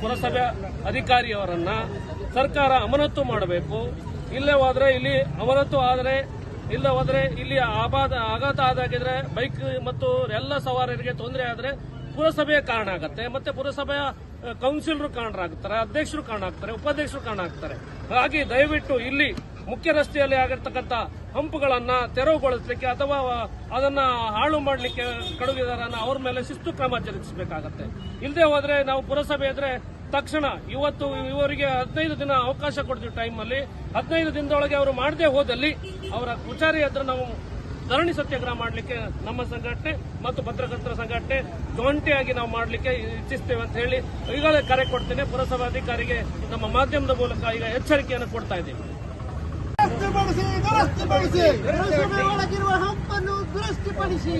ಪುರಸಭೆ ಅಧಿಕಾರಿಯವರನ್ನ ಸರ್ಕಾರ ಅಮಾನತು ಮಾಡಬೇಕು. ಇಲ್ಲೇ ಹೋದ್ರೆ ಇಲ್ಲಿ ಅಮಾನತು ಆದರೆ, ಇಲ್ಲ ಹೋದ್ರೆ ಇಲ್ಲಿ ಆಬಾದ, ಆಘಾತ ಆದಾಗಿದ್ರೆ ಬೈಕ್ ಮತ್ತು ಎಲ್ಲ ಸವಾರರಿಗೆ ತೊಂದರೆ ಆದರೆ ಪುರಸಭೆಯ ಕಾರಣ ಆಗುತ್ತೆ. ಮತ್ತೆ ಪುರಸಭೆಯ ಕೌನ್ಸಿಲರು ಕಾರಣರಾಗ್ತಾರೆ, ಅಧ್ಯಕ್ಷರು ಕಾರಣ ಆಗ್ತಾರೆ ಉಪಾಧ್ಯಕ್ಷರು ಕಾರಣ ಆಗ್ತಾರೆ ಹಾಗಾಗಿ ದಯವಿಟ್ಟು ಇಲ್ಲಿ ಮುಖ್ಯ ರಸ್ತೆಯಲ್ಲಿ ಆಗಿರ್ತಕ್ಕಂಥ ಹಂಪುಗಳನ್ನ ತೆರವುಗೊಳಿಸಲಿಕ್ಕೆ ಅಥವಾ ಅದನ್ನ ಹಾಳು ಮಾಡಲಿಕ್ಕೆ ಕಡುಗಿದಾರನ್ನ ಅವ್ರ ಮೇಲೆ ಶಿಸ್ತು ಕ್ರಮ ಜರುಗಿಸಬೇಕಾಗತ್ತೆ. ಇಲ್ಲದೆ ಹೋದ್ರೆ ನಾವು ಪುರಸಭೆ ಇದ್ರೆ ತಕ್ಷಣ ಇವತ್ತು ಇವರಿಗೆ ಹದಿನೈದು ದಿನ ಅವಕಾಶ ಕೊಡ್ತೀವಿ ಟೈಮ್ ಅಲ್ಲಿ ಹದಿನೈದು ದಿನದೊಳಗೆ ಅವರು ಮಾಡದೆ ಹೋದಲ್ಲಿ ಅವರ ವಿಚಾರಿ ಹತ್ರ ನಾವು ಧರಣಿ ಸತ್ಯಾಗ್ರಹ ಮಾಡಲಿಕ್ಕೆ ನಮ್ಮ ಸಂಘಟನೆ ಮತ್ತು ಪತ್ರಕರ್ತರ ಸಂಘಟನೆ ಜೊಂಟಿಯಾಗಿ ನಾವು ಮಾಡಲಿಕ್ಕೆ ಇಚ್ಛಿಸ್ತೇವೆ ಅಂತ ಹೇಳಿ ಈಗಾಗಲೇ ಕರೆ ಕೊಡ್ತೇನೆ. ಪುರಸಭಾಧಿಕಾರಿಗೆ ನಮ್ಮ ಮಾಧ್ಯಮದ ಮೂಲಕ ಈಗ ಎಚ್ಚರಿಕೆಯನ್ನು ಕೊಡ್ತಾ ಇದ್ದೀವಿ. ದುರಸ್ತಿಪಡಿಸಿ ದುರಸ್ತಿಪಡಿಸಿ ಪುರಸಭೆ ಒಳಗಿರುವ ಹಂಪನ್ನು ದುರಸ್ತಿಪಡಿಸಿ